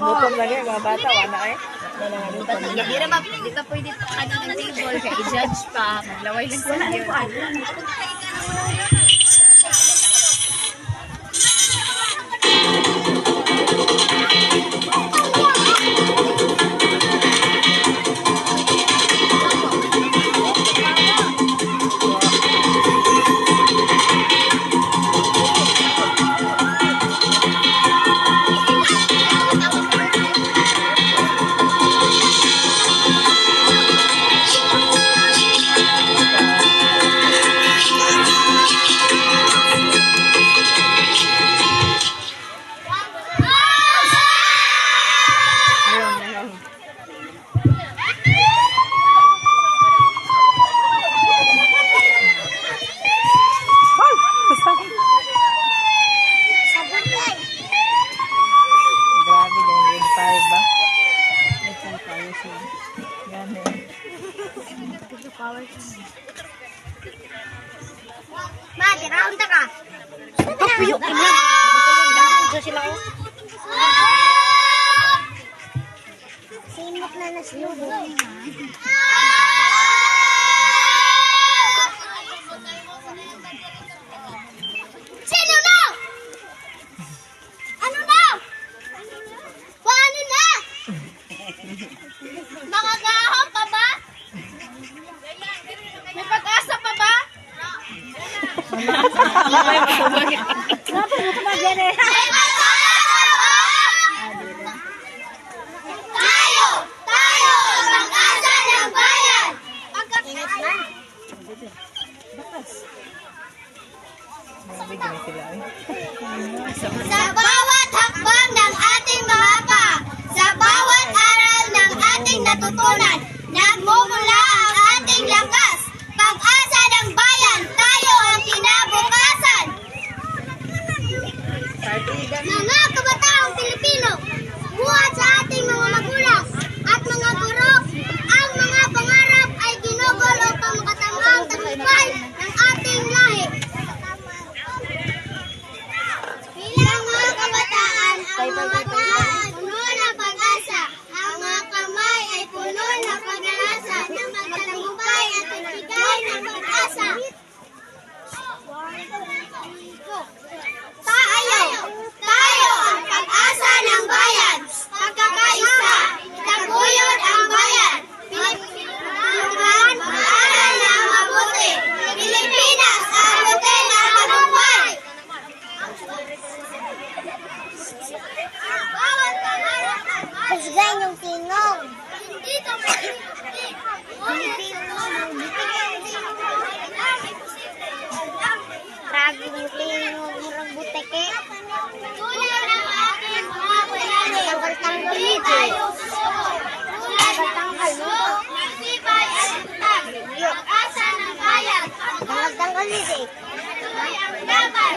Gutom lagi mga bata, wala eh. Hindi na ba, di ka pwede ano ng table kaya i-judge pa. Maglaway lang sa iyo. Ma, tiraon ta ka. Kapiyo ka na! Diyan sila ko. Sinok na na siya. Sino Tayo! Tayo! Pag-asa ng bayan! Ingat na. Grabe din sila eh. Sa bawat hakbang ng ating mga pa, sa bawat aral ng ating natutunan, nagmumula ang ating lakas. Pag-asa ng bayan, tayo ang kinabukasan. Mga kabataang Pilipino, buhat sa ating mga magulang at mga guro, ang mga pangarap ay ginugol upang makatangang tagumpay ng ating lahi. Bilang mga kabataan, ang mga paa ay puno ng pag-asa. Ang mga kamay ay puno ng pag-asa ng magtagumpay at nagbigay ng pag-asa. Tayo! Tayo ang pag-asa ng bayan! Pagkakaisa! Itaguyod ang bayan! Pilipinas, mag-aral na mabuti! Pilipinas, abutin ang tagumpay! Bawat pangarap ay Husgan yung tingong. Hindi ito Tingong murang buteke. Tulad ng aking mga bayani. Tanggal-tanggal nito. Tanggal-tanggal nito. Matibay at tutag. Pag-asa ng bayan. Tanggal-tanggal nito. Tuloy ang laban.